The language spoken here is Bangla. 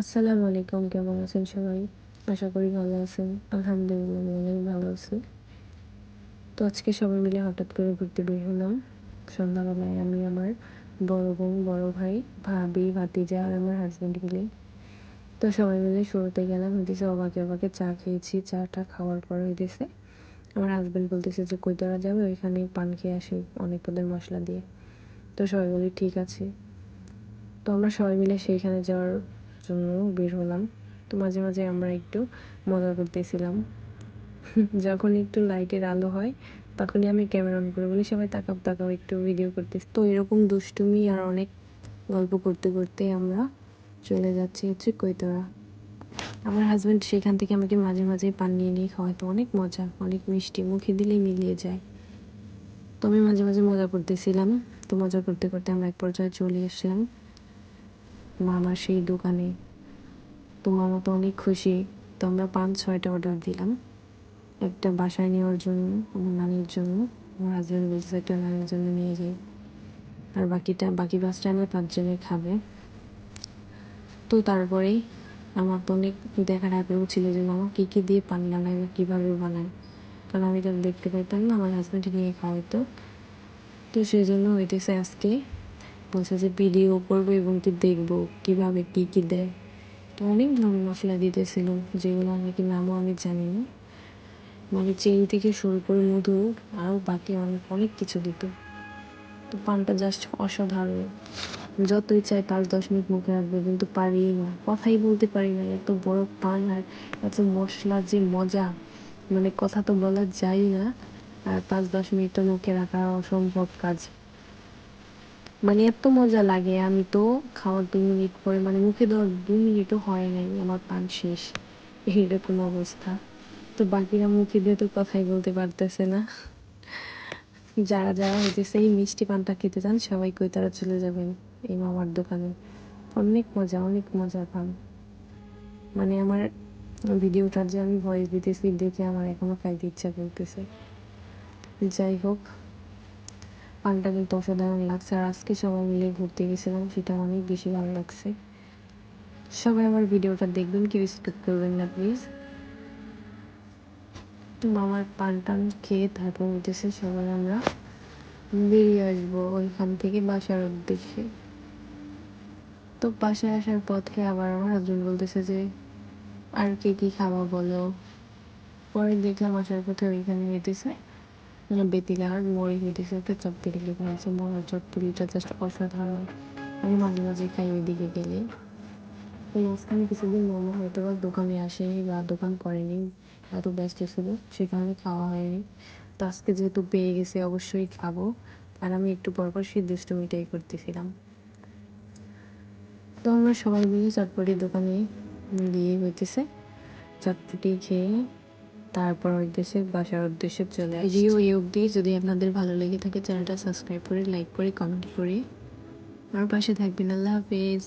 আসসালামু আলাইকুম, কেমন আছেন সবাই? আশা করি ভালো আছেন। আলহামদুলিল্লাহ অনেক ভালো আছি। তো আজকে সবাই মিলে হঠাৎ করে ঘুরতে বের হলাম। সন্ধ্যাবেলায় আমি, আমার বড় বোন, বড় ভাই, ভাবি, ভাতিজা আর আমার হাজব্যান্ড মিলে। তো সবাই মিলে শুরুতে গেলাম, হইতেছে অবাকে অবাকে চা খেয়েছি। চাটা খাওয়ার পর হইতেছে, আমার হাজব্যান্ড বলতেছে যে কৈতরা যাবে? ওইখানে পান খেয়ে আসি অনেক পদের মশলা দিয়ে। তো সবাই বলি, ঠিক আছে। তো আমরা সবাই মিলে সেইখানে যাওয়ার জন্য বের হলাম। তো মাঝে মাঝে আমরা একটু মজা করতেছিলাম। যখন একটু লাইটের আলো হয়, তখনই আমি ক্যামেরা অন করে বলি, সবাই তাকাও তাকাও, একটু ভিডিও করতেছি। তো এরকম দুষ্টুমি আর অনেক গল্প করতে করতে আমরা চলে যাচ্ছি হচ্ছে কৈতরা। আমার হাজব্যান্ড সেখান থেকে আমাকে মাঝে মাঝে পান নিয়ে নিয়ে খাওয়াতো। অনেক মজা, অনেক মিষ্টি, মুখে দিলেই মিলিয়ে যায়। তো আমি মাঝে মাঝে মজা করতেছিলাম। তো মজা করতে করতে আমরা এক পর্যায়ে চলে আসলাম। মামার সেই দোকানে। তো মামা তো অনেক খুশি। তো আমরা পাঁচ ছয়টা অর্ডার দিলাম। একটা বাসায় নেওয়ার জন্য, আমার নানির জন্য, আমার হাজব্যান্ড বলছে একটা নানির জন্য নিয়ে যাই। আর বাকিটা, বাকি পাঁচটা আমরা পাঁচজনে খাবে। তো তারপরেই আমার তো অনেক দেখার আগ্রহ ছিল যে, মামা, কী কী দিয়ে পান বানায় বা কীভাবে বানায়? কারণ আমি তো দেখতে পাইতাম না, আমার হাজব্যান্ড নিয়ে খাওয়াইতো। তো সেই জন্য হইতেছে আজকে বলছে যে ভিডিও করব এবং কি দেখব, কীভাবে কী কী দেয়। তো অনেক ধরনের মশলা দিতেছিল, যেগুলো নাকি নামও আমি জানি না। মানে চেন থেকে শুরু করে মধু আরও বাকি অনেক অনেক কিছু দিত। তো পানটা জাস্ট অসাধারণ। যতই চাই পাঁচ দশ মিনিট মুখে রাখবে, কিন্তু পারি না। কথাই বলতে পারি না, এত বড় পান আর এত মশলা যে মজা। মানে কথা তো বলা যায় না, আর পাঁচ দশ মিনিট তো মুখে রাখা অসম্ভব কাজ। মানে এত মজা লাগে, আমি তো খাওয়ার দু মিনিট পরে মানে মুখে দেওয়ার দু মিনিটও হয় নাই আমার পান শেষ। এইরকম অবস্থা। তো বাকিরা মুখে দিয়ে তো কথাই বলতে পারতেছে না। যারা যারা হইতেছে এই মিষ্টি পানটা খেতে চান, সবাই কই তারা চলে যাবেন এই মামার দোকানে। অনেক মজা অনেক মজা পান। মানে আমার ভিডিওটা যে আমি ভয়েস দিতেছি, দেখে আমার এখনও খাইতে ইচ্ছা করতেছে। যাই হোক পানটা কিন্তু অসাধারণ লাগছে। আর আজকে সবাই মিলে ঘুরতে গেছিলাম, সেটা অনেক বেশি ভালো লাগছে। সবাই আমার ভিডিওটা দেখবেন কি স্কিপ করবেন না প্লিজ তো মামার পান টান খেয়ে তারপর উঠেছে সবাই আমরা। বেরিয়ে আসব ওইখান থেকে বাসার উদ্দেশ্যে। তো বাসায় আসার পথে আবার আমার হাজবেন্ড বলতেছে যে, আর কে কী খাওয়া বলো? পরে দেখলাম আসার পথে ওইখানে হইতেছে বেতিলার মোড়ে হইতেছে একটা চটপটি দোকান আছে মোড়ার চটপটিটা জাস্ট অসাধারণ। আমি মাঝে মাঝে খাই ওইদিকে গেলে। এই মাঝখানে কিছুদিন মোমো হয়তো বা দোকানে আসেনি বা দোকান করেনি, এত ব্যস্ত ছিল, সেখানে খাওয়া হয়নি। তো আজকে যেহেতু পেয়ে গেছে, অবশ্যই খাব। আর আমি একটু পরপর সেই দুষ্টমিটাই করতেছিলাম। তো আমরা সবাই মিলে চটপটি দোকানে গিয়ে হইতেছে, চটপটি খেয়ে তারপর ওই দেশের বাসার উদ্দেশ্যে চলে ভিডিও এই অবধি যদি আপনাদের ভালো লেগে থাকে চ্যানেলটা সাবস্ক্রাইব করে লাইক করে কমেন্ট করে। আমার পাশে থাকবেন। আল্লাহ হাফেজ।